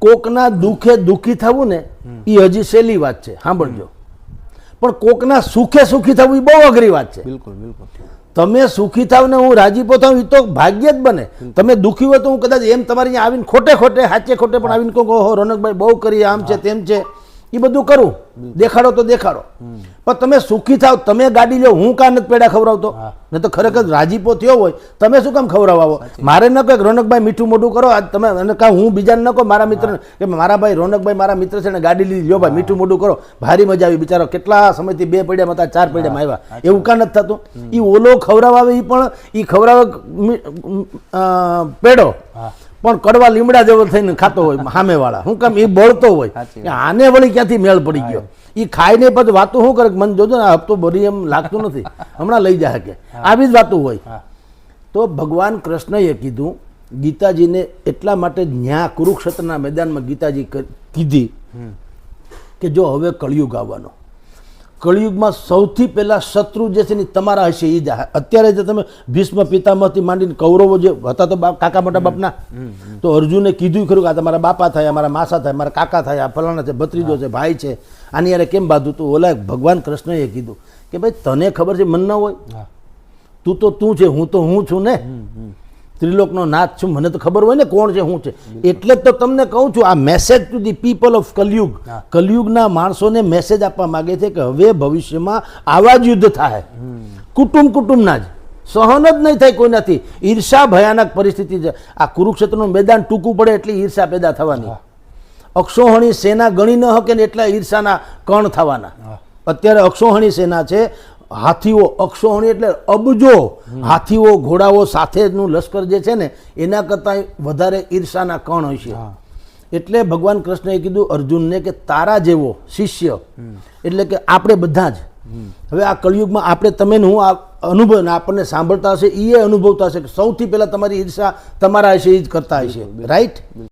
કોકના દુઃખે દુઃખી થવું ને એ હજી સહેલી વાત છે. સાંભળજો. પણ કોકના સુખે સુખી થવું એ બહુ અઘરી વાત છે. બિલકુલ બિલકુલ. તમે સુખી થાવ ને હું રાજીપો થાવ એ તો ભાગ્ય જ બને. તમે દુઃખી હોય તો હું કદાચ એમ તમારી અહીંયા આવીને ખોટે ખોટે સાચે ખોટે પણ આવીને કહું ઓહો રોનકભાઈ બહુ કરી આમ છે તેમ છે. એ બધું કરું. દેખાડો તો દેખાડો. પણ તમે સુખી થાવ તમે ગાડી લો હું કાં નથી પેડા ખવડાવતો? ને તો ખરેખર રાજીપો થયો હોય તમે શું કામ ખવડાવો? મારે ન કહે રોનકભાઈ મીઠું મોઢું કરો આજ તમે અને કાં હું બીજાને ન કહો મારા મિત્ર કે મારા ભાઈ રોનકભાઈ મારા મિત્ર છે ને ગાડી લીધી લ્યો ભાઈ મીઠું મોઢું કરો. ભારી મજા આવી બિચારો કેટલા સમયથી બે પડ્યા હતા ચાર પડ્યા આવ્યા. એવું કાં નથી થતું. એ ઓલો ખવડાવે એ પણ એ ખવડાવે પેડો. પણ કડવા લીમડા જેવો થઈને ખાતો હોય સામેવાળા હું કામ એ બળતો હોય. આને વળી ક્યાંથી મેળ પડી ગયો? એ ખાઈને પછી વાતો શું કરે મન જોજો ને આ હપ્તો ભરી એમ લાગતું નથી. હમણાં લઈ જાય કે આવી જ વાતો હોય. તો ભગવાન કૃષ્ણએ કીધું ગીતાજીને એટલા માટે ન્યા કુરુક્ષેત્રના મેદાનમાં ગીતાજી કીધી કે જો હવે કળિયુગ આવવાનો. કળિયુગમાં સૌથી પહેલાં શત્રુ જે છે ને તમારા હશે એ જ અત્યારે જે તમે ભીષ્મ પિતામહથી માંડીને કૌરવો જે હતા તો બાપ- કાકા મોટા બાપના. તો અર્જુને કીધું ખરું કે આ તમારા બાપા થાય મારા માસા થાય મારા કાકા થાય આ ફલાણા છે ભત્રીજો છે ભાઈ છે. આની યારે કેમ બાંધું તું? ઓલા ભગવાન કૃષ્ણએ કીધું કે ભાઈ તને ખબર છે મન ન હોય તું તો તું છે હું તો હું છું ને? ત્રિલોકનો નાથ છું મને તો ખબર હોય ને કોણ છે હું છે. એટલે જ તો તમને કહું છું આ message to the people of Kalyug. કલયુગના માણસોને મેસેજ આપવા માંગે છે કે હવે ભવિષ્યમાં આવા જ યુદ્ધ થાય. કુટુંબ કુટુંબના જ. સહન જ નહીં થાય કોઈનાથી. ઈર્ષા ભયાનક પરિસ્થિતિ છે. આ કુરુક્ષેત્રનું મેદાન ટૂંકું પડે એટલી ઈર્ષા પેદા થવાની. અક્ષોહણી સેના ગણી ન હકે ને એટલા ઈર્ષાના કણ થવાના. અત્યારે અક્ષોહણી સેના છે હાથીઓ અક્ષોહણી એટલે અબજો. હાથીઓ ઘોડાઓ સાથેનું લશ્કર જે છે ને એના કરતાં વધારે ઈર્ષાના કણ હશે એટલે ભગવાન કૃષ્ણએ કીધું અર્જુનને કે તારા જેવો શિષ્ય એટલે કે આપણે બધા જ. હવે આ કળિયુગમાં આપણે તમે હું આ અનુભવ આપણને સાંભળતા હશે એ અનુભવતા હશે કે સૌથી પહેલાં તમારી ઈર્ષા તમારા હશે એ જ કરતા હશે. રાઈટ